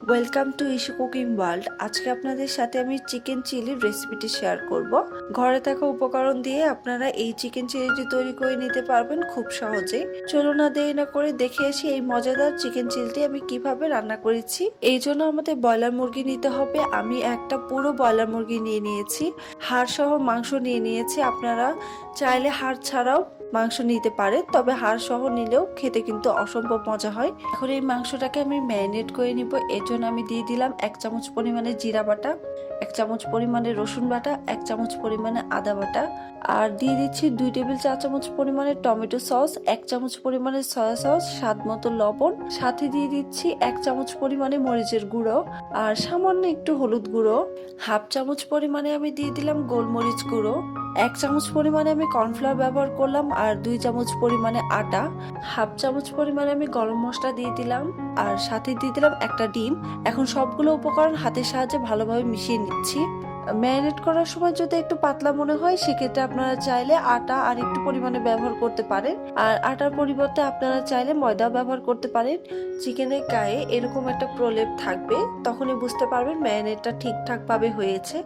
Welcome to issue cooking world আজকে আপনাদের সাথে আমি চিকেন চিলির রেসিপিটি শেয়ার করব। ঘরে থাকা উপকরণ দিয়ে আপনারা এই চিকেন চিলিটি তৈরি করে নিতে পারবেন খুব সহজেই। চলো না দেরি না করে দেখে আসি এই মজাদার চিকেন চিলিটি আমি কীভাবে রান্না করেছি। এই জন্য আমাদের ব্রয়লার মুরগি নিতে হবে। আমি একটা পুরো ব্রয়লার মুরগি নিয়ে নিয়েছি। হাড় সহ মাংস নিয়ে নিয়েছি। আপনারা চাইলে হাড় ছাড়াও মাংস নিতে পারে, তবে হাড় সহ নিলেও খেতে কিন্তু অসম্ভব মজা হয়। এখন এই মাংসটাকে আমি ম্যারিনেট করে নিব। এর জন্য আমি দিয়ে দিলাম এক চামচ পরিমাণে জিরা বাটা, এক চামচ পরিমাণে রসুন বাটা, এক চামচ পরিমাণে আদা বাটা, আর দিয়ে দিচ্ছি দুই টেবিল চা চামচ পরিমাণে টমেটো সস, এক চামচ পরিমাণে সয়া সস, স্বাদ মতো লবণ, সাথে দিয়ে দিচ্ছি এক চামচ পরিমাণে মরিচের গুঁড়ো, আর সামান্য একটু হলুদ গুঁড়ো, হাফ চামচ পরিমাণে আমি দিয়ে দিলাম গোলমরিচ গুঁড়ো। এক চামচ পরিমাণে আমি কর্নফ্লাওয়ার ব্যবহার করলাম আর দুই চামচ পরিমাণে আটা, হাফ চামচ পরিমাণে আমি গরম মশলা দিয়ে দিলাম আর সাথে দিয়ে দিলাম একটা ডিম। এখন সবগুলো উপকরণ হাতের সাহায্যে ভালোভাবে মিশিয়ে নিচ্ছি। ম্যারিনেট করার সময় যদি একটু পাতলা মনে হয়, সেক্ষেত্রে আপনারা চাইলে আটা আর একটু পরিমাণে ব্যবহার করতে পারেন। আর আটার পরিবর্তে আপনারা চাইলে ময়দা ব্যবহার করতে পারেন। চিকেনের গায়ে এরকম একটা প্রলেপ থাকবে, তখনই বুঝতে পারবেন ম্যারিনেটটা ঠিকঠাকভাবে হয়েছে।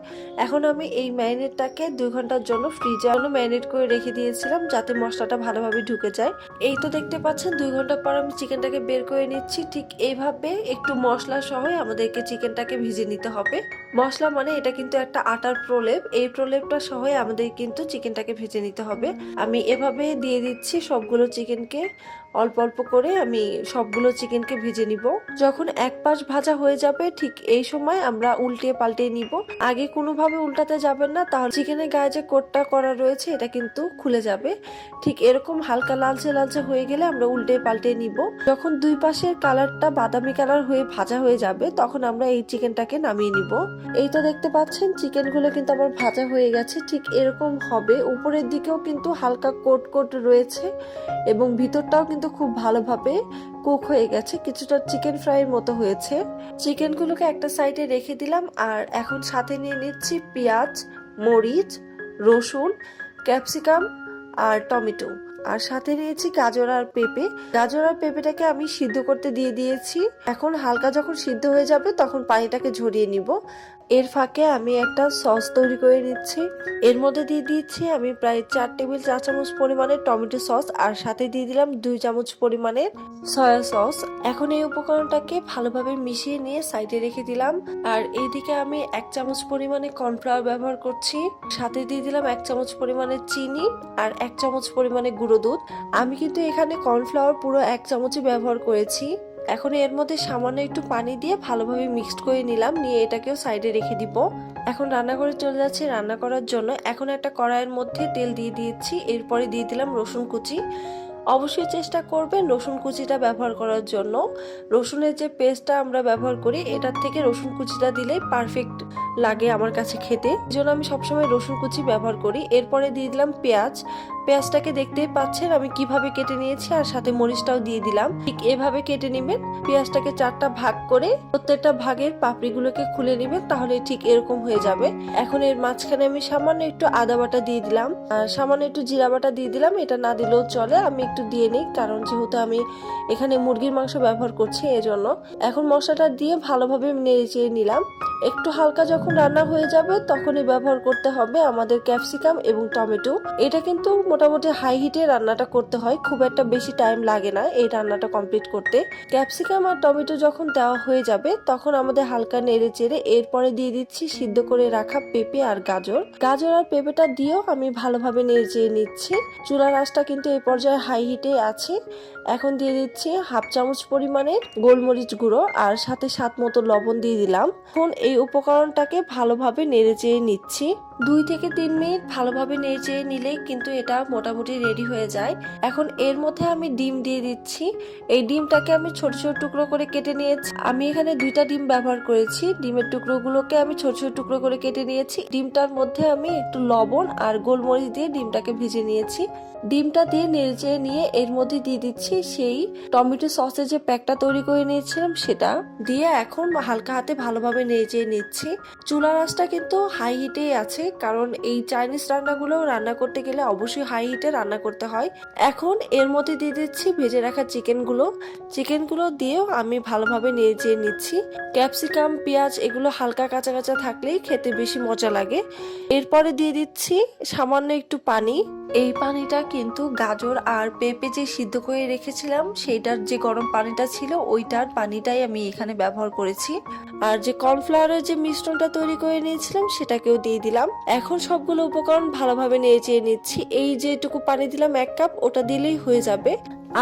এখন আমি এই ম্যারিনেটটাকে দুই ঘণ্টার জন্য ফ্রিজে ম্যারিনেট করে রেখে দিয়েছিলাম, যাতে মশলাটা ভালোভাবে ঢুকে যায়। এই তো দেখতে পাচ্ছেন, দুই ঘণ্টা পর আমি চিকেনটাকে বের করে নিচ্ছি। ঠিক এইভাবে একটু মশলা সহ আমাদেরকে চিকেনটাকে ভিজে নিতে হবে। মশলা মানে এটা কিন্তু আটার প্রলেপ, এই প্রলেপটা সহ আমাদের কিন্তু চিকেনটাকে ভেজে নিতে হবে। আমি এভাবে দিয়ে দিচ্ছি সবগুলো চিকেনকে অল্প অল্প করে আমি সবগুলো চিকেনকে ভেজে নিব। যখন এক পাশ ভাজা হয়ে যাবে, ঠিক এই সময় আমরা উল্টে পাল্টে নিব। আগে কোনোভাবে উল্টাতে যাবেন না, তাহলে চিকেনের গায়ে যে কোটটা করা রয়েছে, এটা কিন্তু খুলে যাবে। ঠিক এরকম হালকা লালচে লালচে হয়ে গেলে আমরা উল্টে পাল্টে নিব। যখন দুই পাশের কালারটা বাদামি কালার হয়ে ভাজা হয়ে যাবে, তখন আমরা এই চিকেনটাকে নামিয়ে নিব। এই তো দেখতে পাচ্ছেন, চিকেনগুলো কিন্তু আমার ভাজা হয়ে গেছে। ঠিক এরকম হবে। উপরের দিকেও কিন্তু হালকা কোট কোট রয়েছে এবং ভিতরটাও কিন্তু খুব ভালোভাবে কুক হয়ে গেছে। কিছুটা চিকেন ফ্রাইয়ের মতো হয়েছে। চিকেনগুলোকে একটা সাইডে রেখে দিলাম আর এখন সাথে নিয়ে নিচ্ছি পেঁয়াজ, মরিচ, রসুন ক্যাপসিকাম আর টমেটো। আর সাথে নিয়েছি গাজর আর পেঁপে। গাজর আর পেঁপেটাকে আমি সিদ্ধ করতে দিয়ে দিয়েছি। এখন হালকা যখন সিদ্ধ হয়ে যাবে তখন পানিটাকে ঝরিয়ে নিব। এর ফাঁকে আমি একটা সস তৈরি করে নিচ্ছি। এর মধ্যে দিয়ে দিচ্ছি আমি প্রায় চার টেবিল চা চামচ পরিমাণের টমেটো সস আর সাথে দিয়ে দিলাম দুই চামচ পরিমাণের সয়া সস। এখন এই উপকরণটাকে ভালোভাবে মিশিয়ে নিয়ে সাইডে রেখে দিলাম। আর এইদিকে আমি এক চামচ পরিমাণে কর্নফ্লাওয়ার ব্যবহার করছি। সাথে দিয়ে দিলাম এক চামচ পরিমাণে চিনি আর এক চামচ পরিমাণে গুঁড়ো দুধ। আমি কিন্তু এখানে কর্নফ্লাওয়ার পুরো এক চামচই ব্যবহার করেছি। এখন এর মধ্যে সামান্য একটু পানি দিয়ে ভালোভাবে মিক্সড করে নিলাম, নিয়ে এটাকেও সাইডে রেখে দিব। এখন রান্নাঘরে চলে যাচ্ছে, রান্না করার জন্য। এখন একটা কড়াইয়ের মধ্যে তেল দিয়ে দিয়েছি, এরপরে দিয়ে দিলাম রসুন কুচি। অবশ্যই চেষ্টা করবেন রসুন কুচিটা ব্যবহার করার জন্য। রসুনের যে পেস্টটা আমরা ব্যবহার করি, এটার থেকে রসুন কুচিটা দিলেই পারফেক্ট লাগে আমার কাছে খেতে। এই জন্য আমি সবসময় রসুন কুচি ব্যবহার করি। এরপরে দিয়ে দিলাম পেঁয়াজ। পেঁয়াজটাকে দেখতেই পাচ্ছেন আমি কীভাবে কেটে নিয়েছি আর সাথে মরিচটাও দিয়ে দিলাম। ঠিক এভাবে কেটে নেবেন। পেঁয়াজটাকে চারটা ভাগ করে প্রত্যেকটা ভাগের পাপড়িগুলোকে খুলে নেবেন, তাহলে ঠিক এরকম হয়ে যাবে। এখন এর মাঝখানে আমি সামান্য একটু আদা বাটা দিয়ে দিলাম। আর সামান্য একটু জিরা বাটা দিয়ে দিলাম। এটা না দিলেও চলে। আমি একটু দিয়ে নিই, কারণ যেহেতু আমি এখানে মুরগির মাংস ব্যবহার করছি, এজন্য। এখন মশলাটা দিয়ে ভালোভাবে নেড়ে নিলাম। একটু হালকা যখন রান্না হয়ে যাবে, তখনই ব্যবহার করতে হবে আমাদের ক্যাপসিকাম এবং টমেটো। এটা কিন্তু মোটামুটি হাই হিটে রান্নাটা করতে হয়, খুব একটা বেশি টাইম লাগে না এই রান্নাটা কমপ্লিট করতে। ক্যাপসিকাম আর টমেটো যখন দেওয়া হয়ে যাবে, তখন আমাদের হালকা নেড়ে চেড়ে এরপরে দিয়ে দিচ্ছি সিদ্ধ করে রাখা পেঁপে আর গাজর। গাজর আর পেঁপেটা দিয়েও আমি ভালোভাবে নেড়ে চেড়ে নিচ্ছি। চুলার আঁচটা কিন্তু এই পর্যায়ে হাই হিটে আছে। এখন দিয়ে দিচ্ছি হাফ চামচ পরিমাণে গোলমরিচ গুঁড়ো আর সাথে স্বাদ মতো লবণ দিয়ে দিলাম। এখন এই উপকরণটাকে ভালোভাবে নেড়ে চেয়ে নিচ্ছি। দুই থেকে তিন মিনিট ভালোভাবে নেড়ে নিলে কিন্তু এটা মোটামুটি রেডি হয়ে যায়। এখন এর মধ্যে আমি ডিম দিয়ে দিচ্ছি। এই ডিমটাকে আমি ছোট ছোট টুকরো করে কেটে নিয়েছি। আমি এখানে দুইটা ডিম ব্যবহার করেছি। ডিমের টুকরোগুলোকে আমি ছোট ছোট টুকরো করে কেটে নিয়েছি। ডিমটার মধ্যে আমি একটু লবণ আর গোলমরিচ দিয়ে ডিমটাকে ভেজে নিয়েছি। ডিমটা দিয়ে নেড়ে নিয়ে এর মধ্যে দিয়ে দিচ্ছি সেই টমেটো সসের যে প্যাকটা তৈরি করে নিয়েছিলাম সেটা। দিয়ে এখন হালকা হাতে ভালোভাবে নেড়ে নিচ্ছি। চুলার আঁচটা কিন্তু হাই হিটেই আছে। কারণ এই চাইনিজ রান্নাগুলো রান্না করতে গেলে অবশ্যই হাই হিটে রান্না করতে হয়। এখন এর মধ্যে দিয়ে দিচ্ছি ভেজে রাখা চিকেনগুলো। চিকেনগুলো দিয়েও আমি ভালোভাবে নেড়ে নিচ্ছি। ক্যাপসিকাম, পেঁয়াজ এগুলো হালকা কাঁচা কাঁচা থাকলেই খেতে বেশি মজা লাগে। এরপরে দিয়ে দিচ্ছি সামান্য একটু পানি। এই পানিটা কিন্তু গাজর আর পেঁপে যে সিদ্ধ করে রেখেছিলাম, সেইটার যে গরম পানিটা ছিল, ওইটার পানিটাই আমি এখানে ব্যবহার করেছি। আর যে কর্নফ্লাওয়ারের যে মিশ্রণটা তৈরি করে নিয়েছিলাম, সেটাকেও দিয়ে দিলাম। এখন সবগুলো উপকরণ ভালোভাবে নিয়ে চেয়ে নিচ্ছি। এই যেটুকু পানি দিলাম এক কাপ, ওটা দিলেই হয়ে যাবে।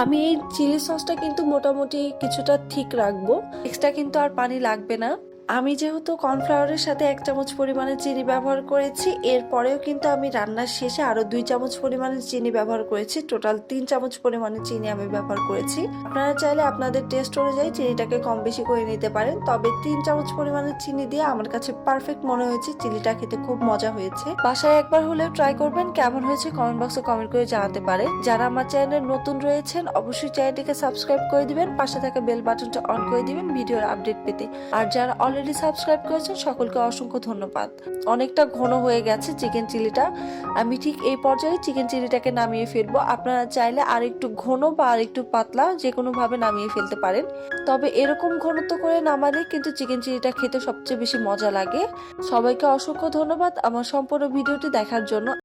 আমি এই চিলি সসটা কিন্তু মোটামুটি কিছুটা ঠিক রাখব। এক্সট্রা কিন্তু আর পানি লাগবে না। আমি যেহেতু কর্নফ্লাওয়ারের সাথে এক চামচ পরিমাণে চিনি ব্যবহার করেছি, এরপরেও কিন্তু আমি রান্নার শেষে আরও দুই চামচ পরিমাণে চিনি ব্যবহার করেছি। টোটাল তিন চামচ পরিমাণে চিনি আমি ব্যবহার করেছি। আপনারা চাইলে আপনাদের টেস্ট অনুযায়ী চিনিটাকে কম বেশি করে নিতে পারেন, তবে তিন চামচ পরিমাণে চিনি দিয়ে আমার কাছে পারফেক্ট মনে হয়েছে, চিনিটা খেতে খুব মজা হয়েছে। বাসায় একবার হলেও ট্রাই করবেন, কেমন হয়েছে কমেন্ট বক্সে কমেন্ট করে জানাতে পারে যারা আমার চ্যানেলে নতুন রয়েছেন, অবশ্যই চ্যানেলটিকে সাবস্ক্রাইব করে দিবেন, পাশে থাকা বেল বাটনটা অন করে দিবেন, ভিডিওর আপডেট পেতে। আর যারা অলরেডি সাবস্ক্রাইব করেছেন, সকলকে অসংখ্য ধন্যবাদ। অনেকটা ঘন হয়ে গেছে চিকেন চিলিটা। আমি ঠিক এই পর্যায়ে চিকেন চিলিটাকে নামিয়ে ফেলব। আপনারা চাইলে আর একটু ঘন বা আর একটু পাতলা যে কোনো ভাবে নামিয়ে ফেলতে পারেন। তবে এরকম ঘনত্ব করে নামালে কিন্তু চিকেন চিলিটা খেতে সবচেয়ে বেশি মজা লাগে। সবাইকে অসংখ্য ধন্যবাদ আমার সম্পূর্ণ ভিডিওটি দেখার জন্য।